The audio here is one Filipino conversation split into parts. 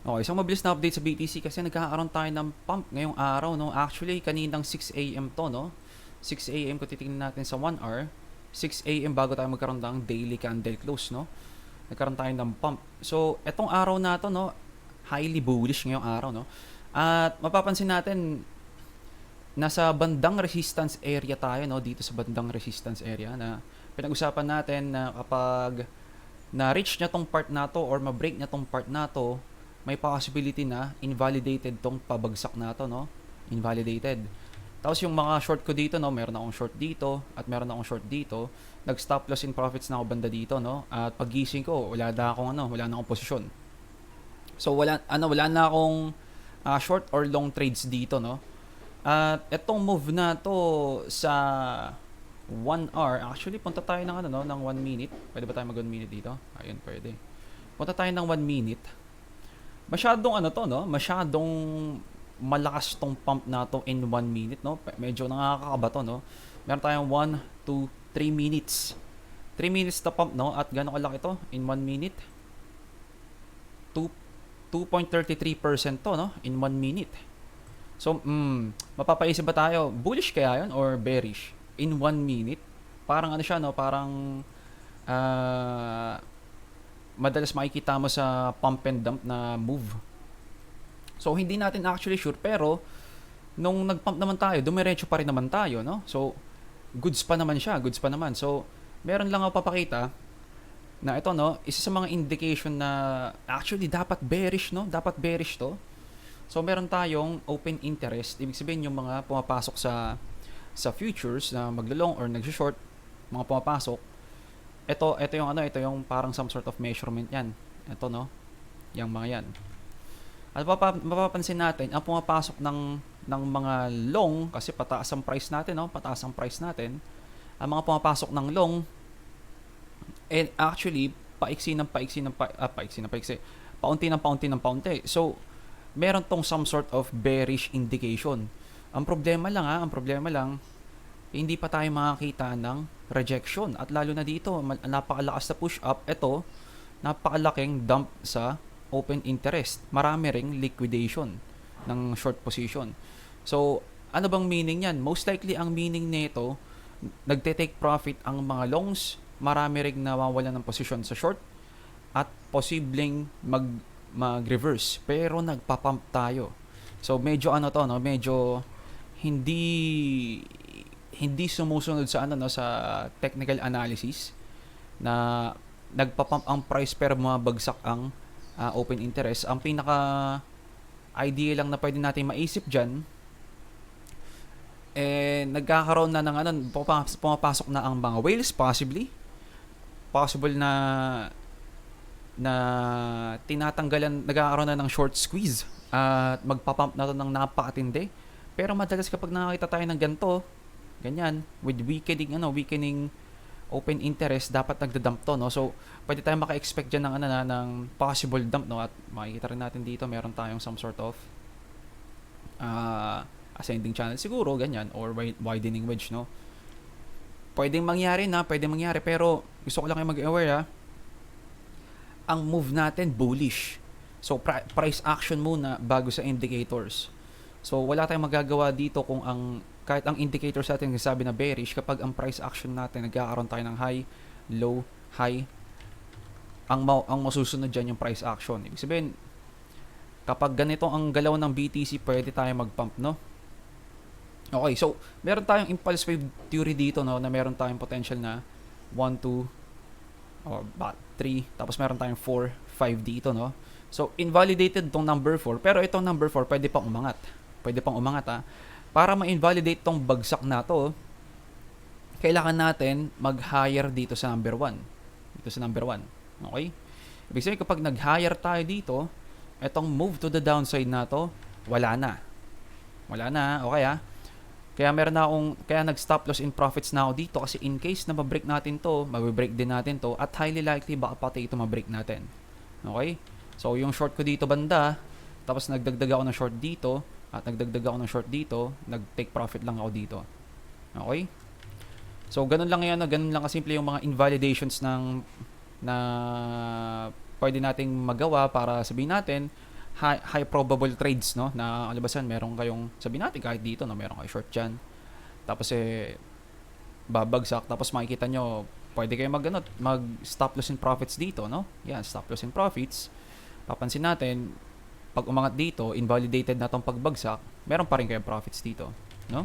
Okay, so mabilis na update sa BTC kasi nagkakaroon tayo ng pump ngayong araw, no? Actually, kaninang 6 a.m. to, no? 6 a.m. kung titingnan natin sa 1 hour, 6 a.m. bago tayo magkaroon ng daily candle close, no? Nagkaroon tayo ng pump. So, etong araw na to, no? Highly bullish ngayong araw, no? At mapapansin natin, nasa bandang resistance area tayo, no? Dito sa bandang resistance area na pinag-usapan natin na kapag na-reach niya tong part na to or ma-break niya tong part na to, may possibility na invalidated tong pabagsak na to, no? Invalidated. Tapos yung mga short ko dito, no? Meron akong short dito at meron akong short dito. Nag-stop loss in profits na ako banda dito, no? At pagising ko, wala na akong ano, wala na akong posisyon. So wala ano, wala na akong ah, short or long trades dito, no? At etong move na to sa 1 hour, actually punta tayo ng ano no, ng 1 minute. Pwede ba tayo mag 1 minute dito? Ayun, pwede. Punta tayo ng 1 minute. Masyadong ano to, no? Masyadong malakas tong pump na to in 1 minute, no? Medyo nakakakaba to, no? Meron tayong 1, 2, 3 minutes. 3 minutes to pump, no? At gano'ng kalaki to in 1 minute? 2 2.33% to, no? In 1 minute. So, mm, mapapaisip ba tayo, bullish kaya yun or bearish? In 1 minute? Parang ano siya, no? Parang ah madalas makikita mo sa pump and dump na move. So, hindi natin actually sure, pero nung nag-pump naman tayo, dumiretso pa rin naman tayo, no? So, goods pa naman siya, goods pa naman. So, meron lang ako papakita na ito, no? Isa sa mga indication na actually dapat bearish, no? Dapat bearish to. So, meron tayong open interest. Ibig sabihin yung mga pumapasok sa sa futures na maglo-long or nag-short, mga pumapasok, ito, ito yung ano, ito yung parang some sort of measurement yan. Ito, no? Yung mga yan. At mapapa- mapapansin natin, ang pumapasok ng, ng mga long, kasi pataas ang price natin, no? Pataas ang price natin. Ang mga pumapasok ng long, and actually, paiksi ng paiksi ng pa, ah, paiksi ng paiksi. Paunti ng paunti ng paunti. So, meron tong some sort of bearish indication. Ang problema lang ha, ang problema lang, hindi pa tayo makakita ng rejection. At lalo na dito, napakalakas na push up. Ito, napakalaking dump sa open interest. Marami ring liquidation ng short position. So, ano bang meaning yan? Most likely, ang meaning nito, nagte-take profit ang mga longs, marami ring nawawalan ng posisyon sa short, at posibleng mag mag-reverse pero nagpa-pump tayo. So medyo ano to no, medyo hindi hindi sumusunod sa ano no sa technical analysis na nagpa-pump ang price pero mabagsak ang ah, open interest. Ang pinaka idea lang na pwede natin maisip diyan eh nagkakaroon na ng ano pumapas- pumapasok na ang mga whales possibly possible na na tinatanggalan nagkakaroon na ng short squeeze at magpapump na to ng napakatindi pero madalas kapag nakakita tayo ng ganito ganyan. With weakening ano weakening open interest dapat nagda-dump to no? So pwede tayo maka-expect diyan ng ano na ng possible dump no? At makikita rin natin dito meron tayong some sort of ah, ascending channel siguro ganyan or wi- widening wedge no? Pwedeng mangyari na pwedeng mangyari pero gusto ko lang kayo mag-aware ha ang move natin bullish. So pri- price action muna bago sa indicators. So wala tayong magagawa dito kung ang kahit ang indicators natin nagsasabi na bearish kapag ang price action natin nagkakaroon tayo ng high low high ang mau ang masusunod diyan yung price action ibig sabihin kapag ganito ang galaw ng BTC pwede tayo mag-pump no Okay, so meron tayong impulse wave theory dito no na meron tayong potential na 1 2 or ba 3 tapos meron tayong 4 5 dito no. So invalidated tong number 4 pero itong number 4 pwede pang umangat. Pwede pang umangat ha. Para ma-invalidate tong bagsak na to, kailangan natin mag-higher dito sa number 1. Dito sa number 1. Okay? Ibig sabihin kapag nag-higher tayo dito, etong move to the downside na to, wala na. Wala na, okay ha? Kaya meron na akong, kaya nag-stop loss in profits na ako dito kasi in case na ma-break natin to, ma-break din natin to, at highly likely baka pati ito ma-break natin. Okay? So, yung short ko dito banda, tapos nagdagdag ako ng short dito, at nagdagdag ako ng short dito, nag-take profit lang ako dito. Okay? So, ganun lang yan, ganun lang kasimple yung mga invalidations ng na pwede nating magawa para sabihin natin high, high probable trades, no? Na kalabasan, meron kayong, sabi natin kahit dito, no? Meron kayo short dyan. Tapos eh, babagsak. Tapos makikita nyo, pwede kayo mag, ano, mag stop loss in profits dito, no? Yan, stop loss in profits. Papansin natin, pag umangat dito, invalidated na tong pagbagsak, meron pa rin kayong profits dito, no?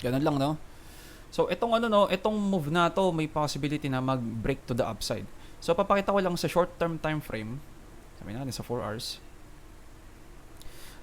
Ganun lang, no? So, itong ano, no, itong move na to, may possibility na mag-break to the upside. So, papakita ko lang sa short-term time frame, sabi natin sa 4 hours,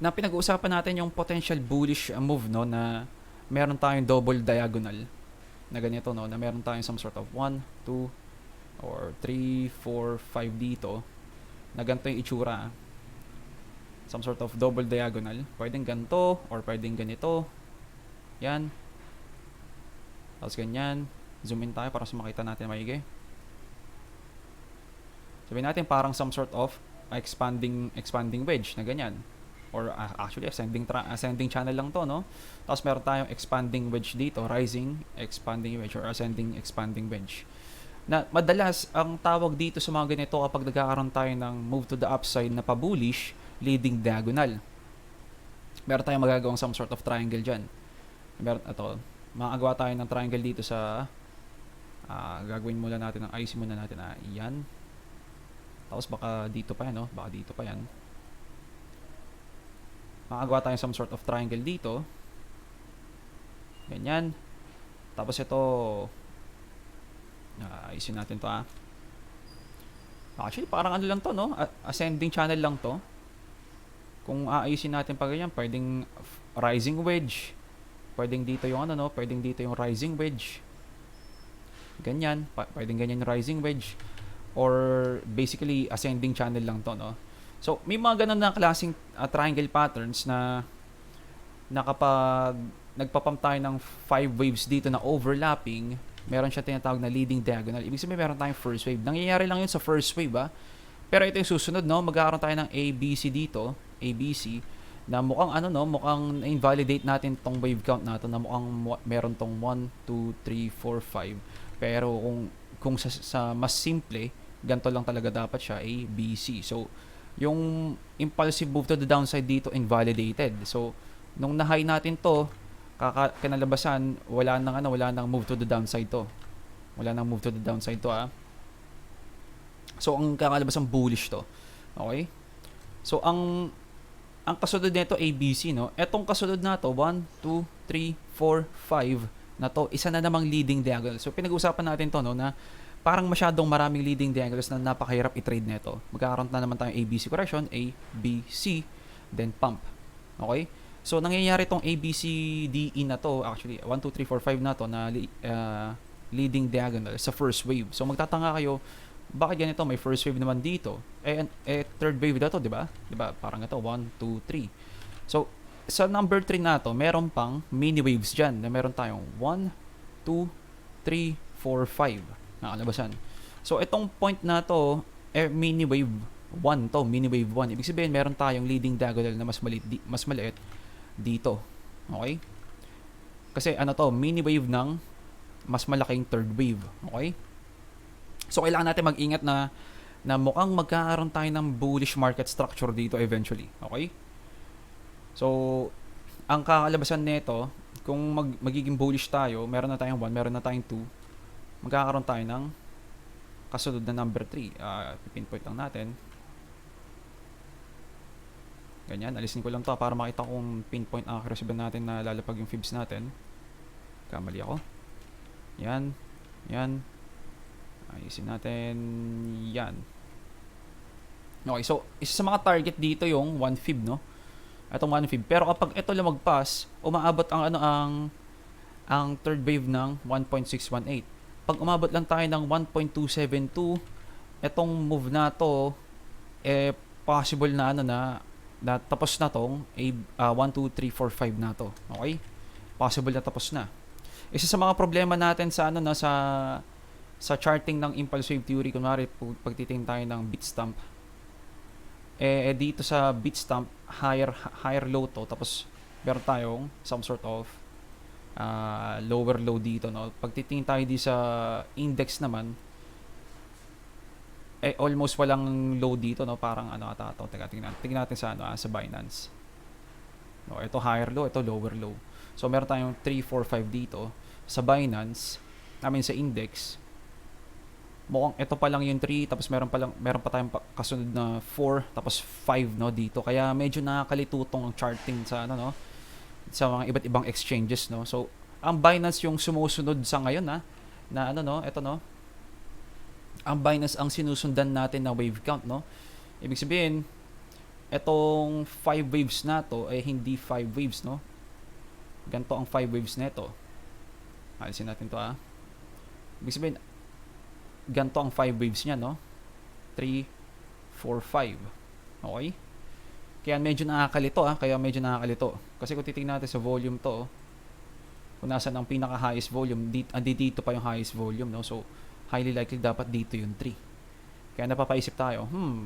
na pinag-uusapan natin yung potential bullish uh, move, no, na meron tayong double diagonal na ganito, no, na meron tayong some sort of 1, 2, or 3, 4, 5 dito, na ganito yung itsura. Some sort of double diagonal. Pwedeng ganito, or pwedeng ganito. Yan. Tapos ganyan. Zoom in tayo para sa makita natin maigi. Sabihin natin parang some sort of expanding expanding wedge na ganyan. Or uh, actually ascending tra- ascending channel lang to, no? Tapos meron tayong expanding wedge dito, rising expanding wedge or ascending expanding wedge. Na madalas ang tawag dito sa mga ganito kapag nagkakaroon tayo ng move to the upside na pa-bullish, leading diagonal. Meron tayong magagawang some sort of triangle diyan. Meron ito, makagawa tayo ng triangle dito sa ah, gagawin muna natin ang IC muna natin na yan. Tapos baka dito pa yan, no? Baka dito pa yan. Makagawa tayo some sort of triangle dito. Ganyan. Tapos ito, uh, ayusin natin to ah. Actually, parang ano lang to, no? Ascending channel lang to. Kung aayusin natin pa ganyan, pwedeng rising wedge. Pwedeng dito yung ano, no? Pwedeng dito yung rising wedge. Ganyan. Pwedeng ganyan yung rising wedge. Or basically, ascending channel lang to, no? So, may mga ganun na klaseng uh, triangle patterns na na kapag nagpapump tayo ng five waves dito na overlapping, meron siya tinatawag na leading diagonal. Ibig sabihin meron tayong first wave. Nangyayari lang yun sa first wave, ah. Pero ito yung susunod, no? Magkakaroon tayo ng ABC dito, ABC, na mukhang ano, no? Mukhang invalidate natin tong wave count natin na mukhang mu- meron tong 1, 2, 3, 4, 5. Pero kung kung sa, sa mas simple, ganito lang talaga dapat siya, A, B, C. So, yung impulsive move to the downside dito invalidated. So, nung na-high natin to, kaka kinalabasan, wala nang ano, wala nang move to the downside to. Wala nang move to the downside to ah. So, ang kakalabasan bullish to. Okay? So, ang ang kasunod nito ABC, no? Etong kasunod na to, 1, 2, 3, 4, 5 na to, isa na namang leading diagonal. So, pinag-usapan natin to, no, na parang masyadong maraming leading diagonals na napakahirap i-trade nito. Magkakaroon na naman tayong ABC correction, A, B, C, then pump. Okay? So, nangyayari tong A, B, C, D, E na to, actually, 1, 2, 3, 4, 5 na to, na uh, leading diagonal sa first wave. So, magtatanga kayo, bakit ganito? May first wave naman dito. Eh, eh third wave na to, di ba? Di ba? Parang ito, 1, 2, 3. So, sa number 3 na to, meron pang mini waves dyan na meron tayong 1, 2, 3, 4, 5 nakalabasan. So, itong point na to, eh, mini wave 1 to, mini wave 1. Ibig sabihin, meron tayong leading diagonal na mas maliit, di, mas maliit dito. Okay? Kasi ano to, mini wave ng mas malaking third wave. Okay? So, kailangan natin mag-ingat na na mukhang magkakaroon tayo ng bullish market structure dito eventually. Okay? So, ang kakalabasan nito, kung mag, magiging bullish tayo, meron na tayong 1, meron na tayong 2, magkakaroon tayo ng kasunod na number 3. Uh, pinpoint lang natin. Ganyan, alisin ko lang to para makita kung pinpoint accuracy ba natin na lalapag yung fibs natin. Kamali ako. Yan. Yan. Ayusin natin. Yan. Okay, so isa sa mga target dito yung 1 fib, no? Itong 1 fib. Pero kapag ito lumagpas, umaabot ang ano ang ang third wave ng 1.618. Pag umabot lang tayo ng 1.272, itong move na to eh possible na ano na, na tapos na tong uh, 1 2 3 4 5 na to. Okay? Possible na tapos na. Isa sa mga problema natin sa ano na sa sa charting ng impulsive theory, kunwari pag titingin tayo ng bit stamp, eh, eh dito sa bit stamp, higher, higher low to, tapos meron tayong some sort of uh, lower low dito. No? Pag titingin tayo di sa index naman, eh, almost walang low dito, no? Parang ano ata to. Teka, tingnan, tingnan natin sa, ano, ah, sa Binance. No, ito higher low, ito lower low. So, meron tayong 3, 4, 5 dito. Sa Binance, I mean sa index, mukhang ito pa lang yung 3, tapos meron pa lang meron pa tayong kasunod na 4, tapos 5 no dito. Kaya medyo nakakalitutong ang charting sa ano no sa mga iba't ibang exchanges no. So, ang Binance yung sumusunod sa ngayon ha na ano no, ito no. Ang Binance ang sinusundan natin na wave count no. Ibig sabihin, etong 5 waves na to ay hindi 5 waves no. Ganto ang 5 waves nito. Alisin natin to ah. Ibig sabihin, ganto ang 5 waves niya, no? 3, 4, 5. Okay? Kaya medyo nakakalito, ah. Kaya medyo nakakalito. Kasi kung titingnan natin sa volume to, kung nasan ang pinaka-highest volume, dito, andi dito pa yung highest volume, no? So, highly likely dapat dito yung 3. Kaya napapaisip tayo, hmm,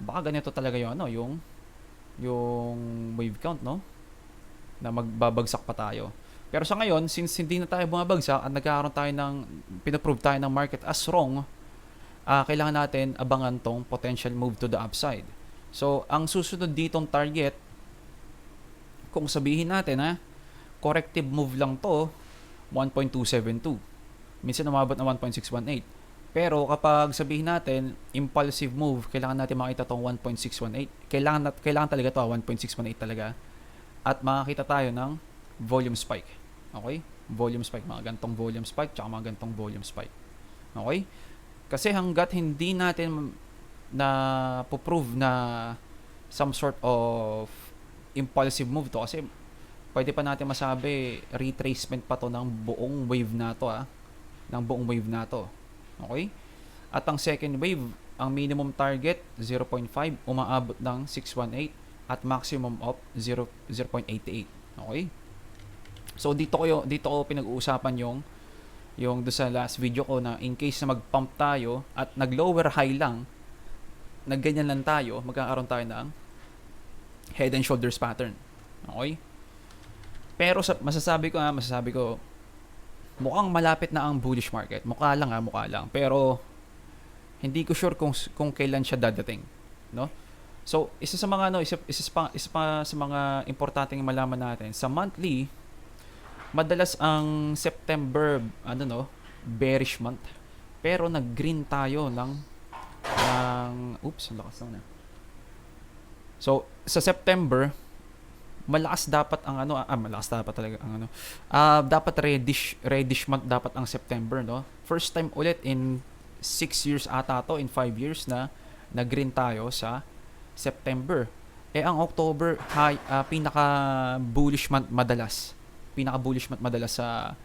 baka ganito talaga yung ano, yung yung wave count, no? Na magbabagsak pa tayo. Pero sa ngayon, since hindi na tayo bumabagsak at nagkakaroon tayo ng, pinaprove tayo ng market as wrong, ah kailangan natin abangan tong potential move to the upside. So, ang susunod ditong target, kung sabihin natin ha, corrective move lang to, 1.272. Minsan umabot na 1.618. Pero kapag sabihin natin, impulsive move, kailangan natin makita tong 1.618. Kailangan, kailangan talaga to, ah, 1.618 talaga. At makakita tayo ng volume spike. Okay? Volume spike, mga gantong volume spike, tsaka mga gantong volume spike. Okay? Kasi hanggat hindi natin na prove na some sort of impulsive move to kasi pwede pa natin masabi retracement pa to ng buong wave na to ah ng buong wave na to okay at ang second wave ang minimum target 0.5 umaabot ng 618 at maximum of 0 0.88 okay So dito ko dito ko pinag-uusapan yung yung do sa last video ko na in case na mag-pump tayo at nag-lower high lang, nagganyan lang tayo, magkakaroon tayo ng head and shoulders pattern. Okay? Pero sa, masasabi ko ha, masasabi ko mukhang malapit na ang bullish market. Mukha lang ha, mukha lang. Pero hindi ko sure kung kung kailan siya dadating, no? So, isa sa mga ano, isa, isa, pa, isa pa sa mga importanteng malaman natin, sa monthly, madalas ang September, ano no, bearish month. Pero nag-green tayo ng, ng oops, ang lakas na. So, sa September, malakas dapat ang ano, ah, malakas dapat talaga ang ano. Ah, dapat reddish, reddish month dapat ang September, no? First time ulit in 6 years ata to, in 5 years na nag-green tayo sa September. Eh, ang October, high, ah, pinaka bullish month madalas pinaka-bullish month madalas sa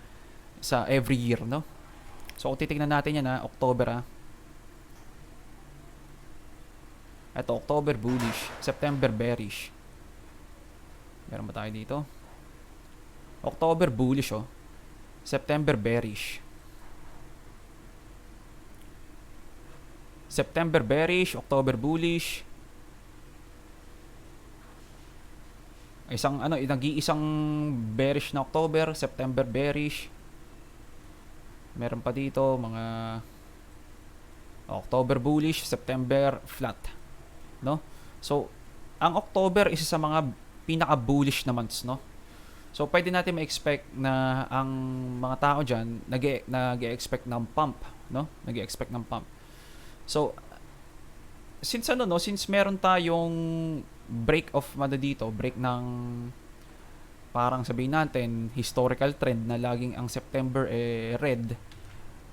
sa every year, no? So, kung titingnan natin yan, ha, October, ha. Ito, October bullish, September bearish. Meron ba tayo dito? October bullish, oh. September bearish. September bearish, October bullish, Isang ano, nag-iisang bearish na October, September bearish. Meron pa dito mga October bullish, September flat. No? So, ang October isa sa mga pinaka-bullish na months, no? So, pwede natin ma-expect na ang mga tao dyan nag-expect ng pump, no? Nag-expect ng pump. So, since ano, no? Since meron tayong break of ano dito, break ng parang sabihin natin historical trend na laging ang September eh red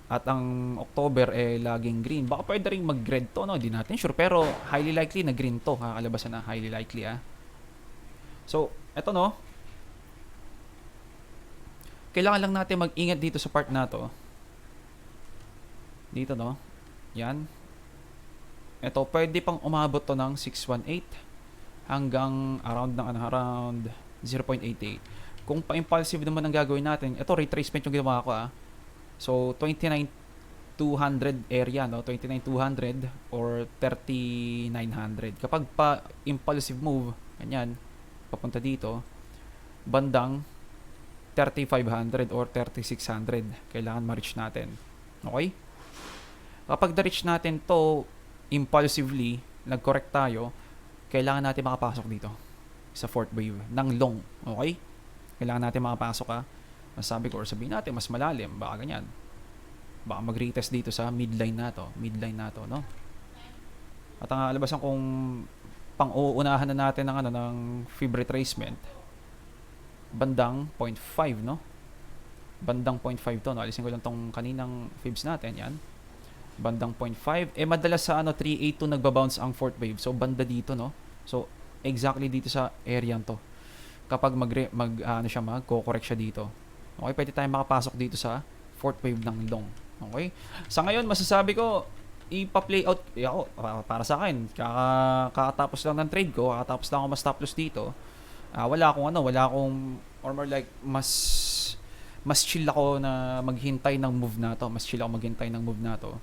at ang October eh laging green. Baka pwede rin mag-red to, no? Hindi natin sure. Pero highly likely na green to. Kakalabasan na highly likely, ah. So, eto no. Kailangan lang natin mag-ingat dito sa part na to. Dito, no? Yan. Ito, pwede pang umabot to ng 618 hanggang around ng ano, around 0.88. Kung pa-impulsive naman ang gagawin natin, ito retracement yung ginawa ko ah. So 29,200 area no, 29,200 or 30,900. Kapag pa impulsive move, ganyan, papunta dito, bandang 3,500 or 3,600 kailangan ma-reach natin. Okay? Kapag na-reach natin to, impulsively nag-correct tayo, kailangan natin makapasok dito sa fourth wave ng long. Okay? Kailangan natin makapasok ha. Masabi ko or sabihin natin mas malalim, baka ganyan. Baka mag-retest dito sa midline na to, midline na to, no? At ang alabasan kung pang-uunahan na natin ng ano ng fib retracement bandang 0.5 no bandang 0.5 to no alisin ko lang tong kaninang fibs natin yan bandang 0.5 eh madalas sa ano 382 nagbabounce ang fourth wave. So banda dito no? So exactly dito sa area to. Kapag mag mag ano siya mag correct siya dito. Okay pwede tayong makapasok dito sa fourth wave ng long. Okay? Sa ngayon masasabi ko ipa-play out eh, ako pa- para sa akin kaka kakatapos lang ng trade ko kakatapos lang ako mas stop loss dito. Ah wala akong ano wala akong or more like mas mas chill ako na maghintay ng move na to. Mas chill ako maghintay ng move na to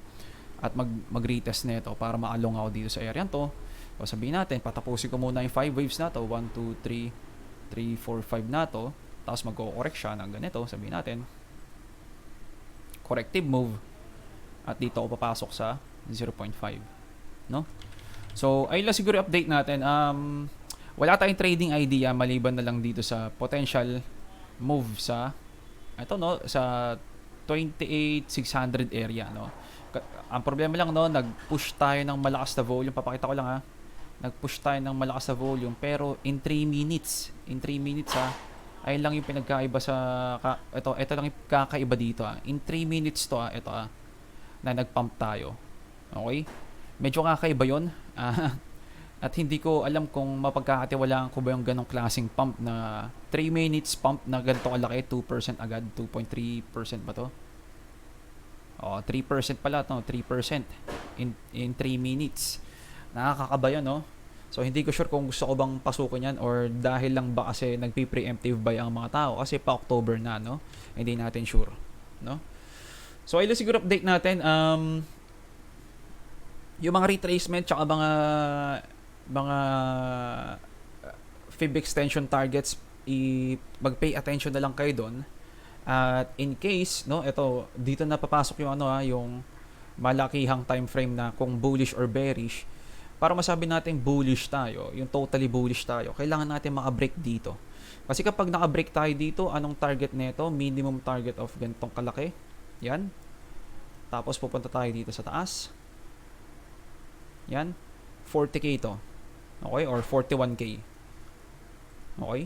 at mag mag-retest nito para maalong ako dito sa area to. O sabihin natin patapusin ko muna yung 5 waves na to. 1 2 3 3 4 5 na to. Tapos magko-correct siya ng ganito. Sabihin natin corrective move. At dito ako papasok sa 0.5 no? So ayun lang siguro update natin. Um wala tayong trading idea maliban na lang dito sa potential move sa ito no? Sa 28600 area no ang problema lang no nag-push tayo ng malakas na volume. Papakita ko lang ha? Nag-push tayo ng malakas na volume pero in 3 minutes in 3 minutes ha? Ayun lang yung pinagkaiba sa ka, ito ito lang yung kakaiba dito ha? In 3 minutes to ha? Ito ha? Na nag-pump tayo. Okay? Medyo kakaiba yon at hindi ko alam kung mapagkakatiwalaan ko ba yung ganong klaseng pump na 3 minutes pump na ganito kalaki 2% agad 2.3% ba to Oh, 3% pala to, 3% in in 3 minutes. Nakakakaba 'yun, no? So hindi ko sure kung gusto ko bang pasukin 'yan or dahil lang ba kasi nagpi-preemptive buy ang mga tao kasi pa October na, no? Hindi natin sure, no? So ayun siguro update natin um yung mga retracement tsaka mga mga uh, fib extension targets i mag-pay attention na lang kayo doon. At in case, no, ito dito na papasok yung ano ha, yung malakihang time frame na kung bullish or bearish. Para masabi natin bullish tayo, yung totally bullish tayo, kailangan natin maka-break dito. Kasi kapag naka-break tayo dito, anong target nito? Minimum target of ganitong kalaki. Yan. Tapos pupunta tayo dito sa taas. Yan. 40k ito. Okay? Or 41k. Okay?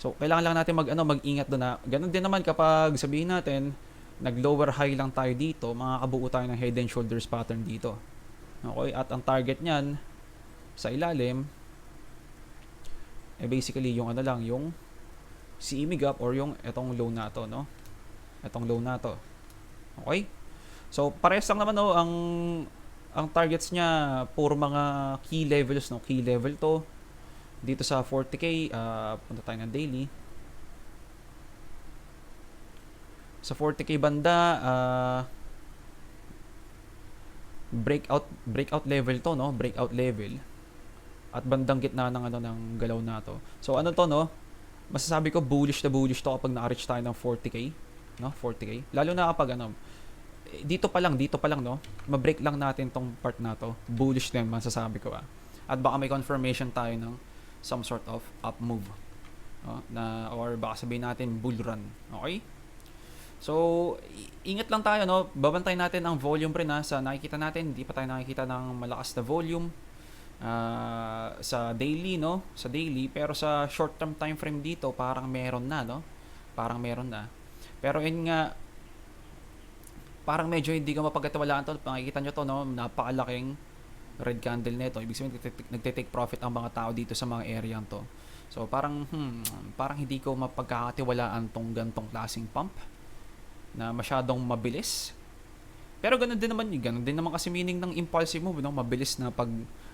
So, kailangan lang natin mag, ano, mag-ingat doon na. Ganun din naman kapag sabihin natin, nag-lower high lang tayo dito, makakabuo tayo ng head and shoulders pattern dito. Okay? At ang target niyan, sa ilalim, eh basically yung ano lang, yung CME gap or yung etong low na to, no? Etong low na to. Okay? So, parehas lang naman, no, ang ang targets niya puro mga key levels no key level to dito sa 40k uh, punta tayo ng daily. Sa 40k banda uh, breakout breakout level to no? Breakout level. At bandang gitna ng ano ng galaw na to. So ano to no? Masasabi ko bullish na bullish to kapag na-reach tayo ng 40k no? 40k lalo na kapag ano eh, dito pa lang dito pa lang no? Ma-break lang natin tong part na to. Bullish din masasabi ko ah. At baka may confirmation tayo ng some sort of up move no? na or baka sabihin natin bull run okay so ingat lang tayo no babantay natin ang volume rin ha sa nakikita natin hindi pa tayo nakikita ng malakas na volume ah, sa daily no sa daily pero sa short term time frame dito parang meron na no parang meron na pero yun nga parang medyo hindi ka mapagkatiwalaan to. Makikita nyo to, no? Napakalaking red candle nito. Ibig sabihin, nagtitake profit ang mga tao dito sa mga area to. So, parang, hmm, parang hindi ko mapagkakatiwalaan tong gantong klaseng pump na masyadong mabilis. Pero ganun din naman yun. Ganun din naman kasi meaning ng impulsive move, no? Mabilis na pag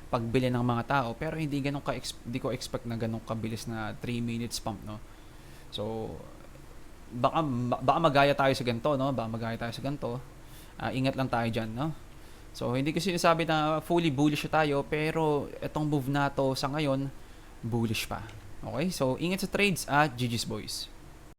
pagbili ng mga tao. Pero hindi ganun ka hindi ko expect na ganun kabilis na 3 minutes pump, no? So, baka baka magaya tayo sa ganito, no? Baka magaya tayo sa ganito. Ah, ingat lang tayo diyan, no? So, hindi ko sinasabi na fully bullish tayo, pero itong move na to sa ngayon, bullish pa. Okay? So, ingat sa trades at GG's boys.